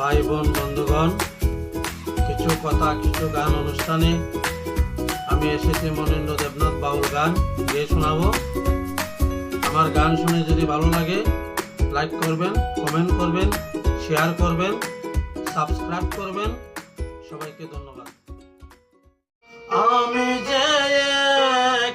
ভাই বোন বন্ধুগণ, কিছু কথা, কিছু গান অনুষ্ঠানে আমি এসেছি মনীন্দ্র দেবনাথ বাউল গান গিয়ে শোনাবো। আমার গান শুনে যদি ভালো লাগে, লাইক করবেন, কমেন্ট করবেন, শেয়ার করবেন, সাবস্ক্রাইব করবেন। সবাইকে ধন্যবাদ। আমি যে এক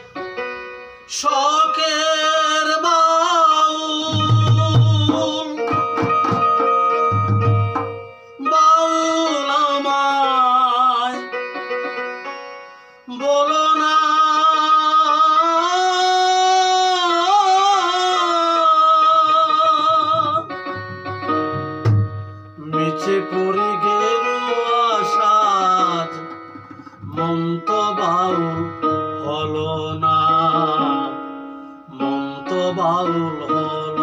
হলো না মন্ত বাউল হলো।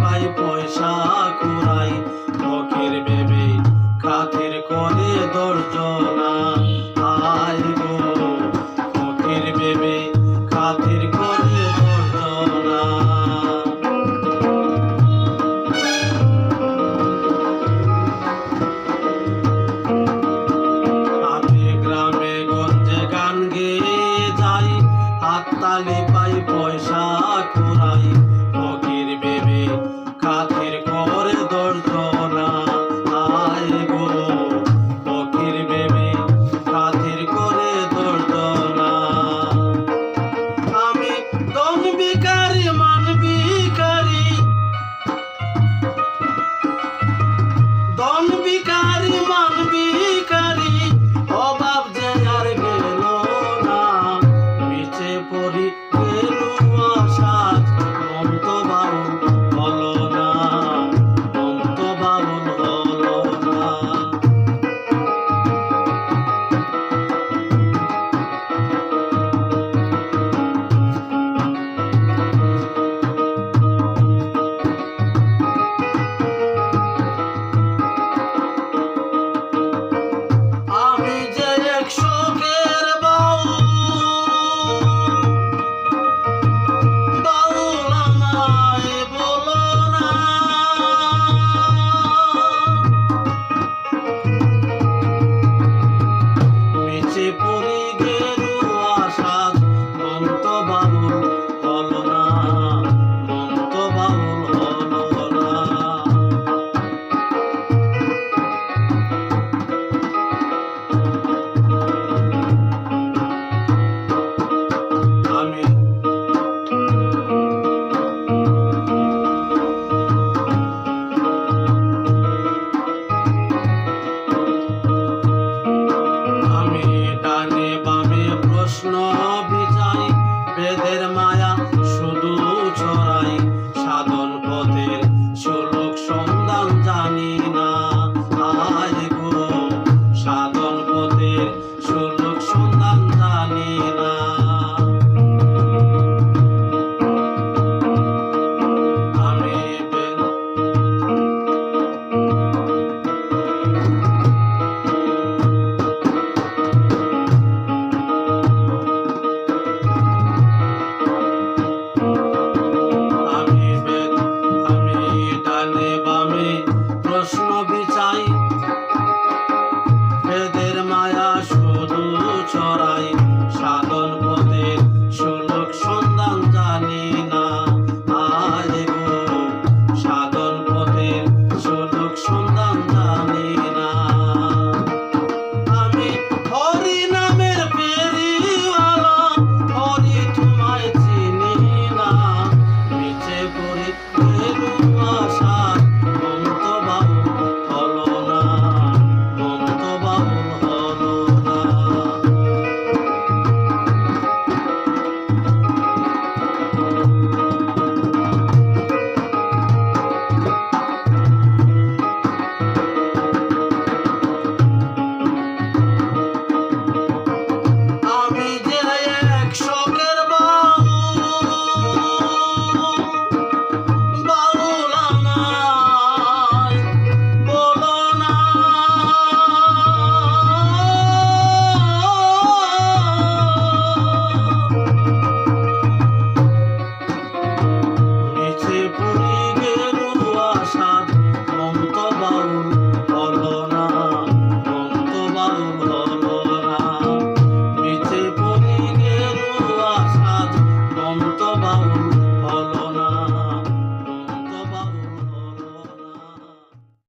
পাই পয়সা কুড়াই ফকির ভেবে খাতির করে দর্জনা। আয় গো ফকির ভেবে খাতির করে দর্জনা। আমি গ্রামে গঞ্জে গান গেয়ে যাই, হাততালি পাই Chula.